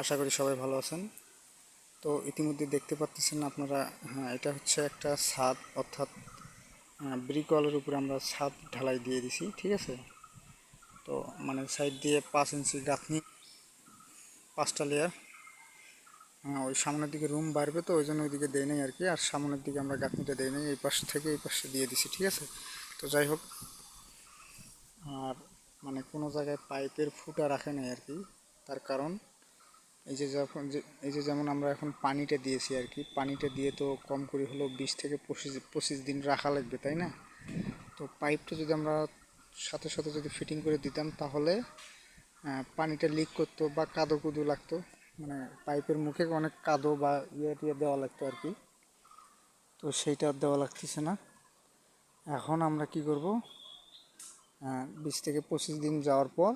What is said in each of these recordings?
আশা করি সবাই ভালো আছেন। তো ইতিমধ্যে দেখতে পাচ্ছেন আপনারা হ্যাঁ এটা হচ্ছে একটা ছাদ, অর্থাৎ ব্রিকওয়ালের উপরে আমরা ছাদ ঢালাই দিয়ে দিছি, ঠিক আছে? তো মানে সাইড দিয়ে পাঁচ ইঞ্চি গাঁথনি, পাঁচটা লেয়ার হ্যাঁ ওই সামনের দিকে রুম বাড়বে তো ওই জন্য ওইদিকে দেয় নাই আর কি, আর সামনের দিকে আমরা গাঁথনিটা দেই নাই, এই পাশ থেকে এই পাশে দিয়ে দিছি, ঠিক আছে? তো যাই হোক, আর মানে কোনো জায়গায় পাইপের ফুটা রাখে নাই আর কি, তার কারণ এই যে যখন এই যে যেমন আমরা এখন পানিটা দিয়েছি আর কি, পানিটা দিয়ে তো কম করে হলেও বিশ থেকে পঁচিশ পঁচিশ দিন রাখা লাগবে, তাই না? তো পাইপটা যদি আমরা সাথে সাথে যদি ফিটিং করে দিতাম, তাহলে পানিটা লিক করতো বা কাদো কুদো লাগতো। মানে পাইপের মুখে অনেক কাদো বা ইয়ে টিয়ে দেওয়া লাগতো আর কি। তো সেইটা আর দেওয়া লাগতেছে না। এখন আমরা কি করব? বিশ থেকে পঁচিশ দিন যাওয়ার পর,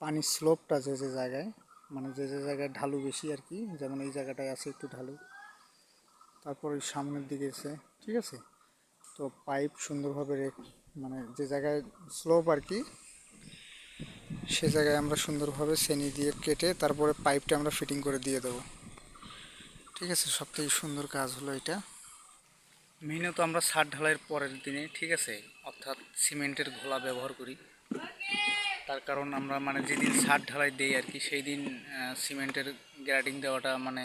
পানির স্লোপটা যে যে জায়গায় মানে যে যে জায়গায় ঢালু বেশি আর কি, যেমন এই জায়গাটায় আছে একটু ঢালু। তারপর ওই সামনের দিকে আছে ঠিক আছে? তো পাইপ সুন্দরভাবে মানে যে জায়গায় স্লোপ আর কি, সে জায়গায় আমরা সুন্দরভাবে সেনি দিয়ে কেটে তারপরে পাইপটা আমরা ফিটিং করে দিয়ে দেবো। ঠিক আছে? সব থেকে সুন্দর কাজ হলো এটা। মেইনত আমরা ছাদ ঢালাইয়ের পরের দিনে, ঠিক আছে? অর্থাৎ সিমেন্টের ঘোলা ব্যবহার করি। তার কারণ আমরা মানে যেদিন সার ঢালাই দেই আর কি সেই দিন সিমেন্টের গ্রেডিং দেওয়াটা মানে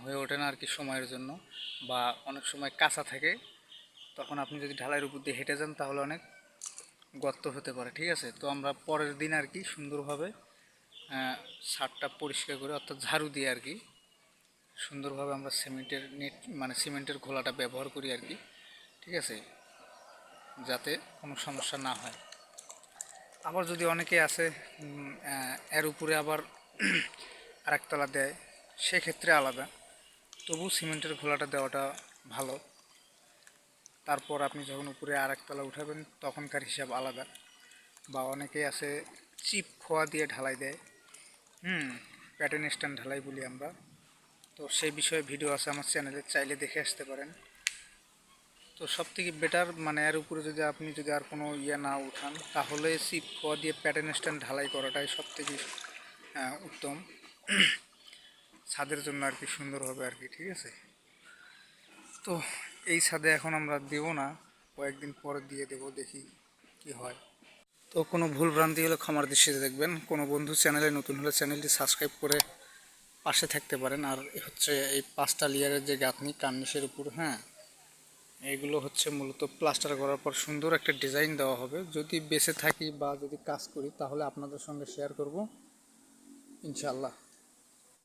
হয়ে ওঠে না আর কি সময়ের জন্য। বা অনেক সময় কাঁচা থাকে, তখন আপনি যদি ঢালাইয়ের উপর দিয়ে হেঁটে যান তাহলে অনেক গর্ত হতে পারে, ঠিক আছে? তো আমরা পরের দিন আর কি সুন্দরভাবে সারটা পরিষ্কার করে, অর্থাৎ ঝাড়ু দিয়ে আর কি, সুন্দরভাবে আমরা সিমেন্টের নেট মানে সিমেন্টের ঘোলাটা ব্যবহার করি আর কি, ঠিক আছে? যাতে কোনো সমস্যা না হয়। আবার যদি অনেকে আছে এর উপরে আবার আরেকতলা দেয়, সেক্ষেত্রে আলাদা। তবু সিমেন্টের ঘোলাটা দেওয়াটা ভালো। তারপর আপনি যখন উপরে আরেকতলা উঠাবেন, তখনকার হিসাব আলাদা। বা অনেকে আছে, চিপ খোয়া দিয়ে ঢালাই দেয়। হুম প্যাটার্ন স্ট্যান্ড ঢালাই বলি আমরা। তো সেই বিষয়ে ভিডিও আছে আমার চ্যানেলে, চাইলে দেখে আসতে পারেন। তো সব থেকে বেটার মানে এর উপরে যদি আপনি যদি আর কোনো ইয়ে না উঠান, তাহলে সিপ খোয়া দিয়ে প্যাটার্ন স্ট্যান্ড ঢালাই করাটাই সব থেকে উত্তম। ছাদের জন্য আর কি সুন্দর হবে আর কি, ঠিক আছে? তো এই ছাদে এখন আমরা দেবো না, কয়েকদিন পরে দিয়ে দেবো, দেখি কি হয়। তো কোনো ভুল ভ্রান্তি হলে ক্ষমার দৃষ্টিতে দেখবেন। কোনো বন্ধু চ্যানেলে নতুন হলে চ্যানেলটি সাবস্ক্রাইব করে পাশে থাকতে পারেন। আর হচ্ছে এই পাঁচটা লেয়ারের যে গাঁথনি, কার্নিশের উপর হ্যাঁ? এগুলো হচ্ছে মূলত প্লাস্টার করার পর সুন্দর একটা ডিজাইন দেওয়া হবে। যদি বেঁচে থাকি বা যদি কাজ করি, তাহলে আপনাদের সঙ্গে শেয়ার করব। ইনশাআল্লাহ।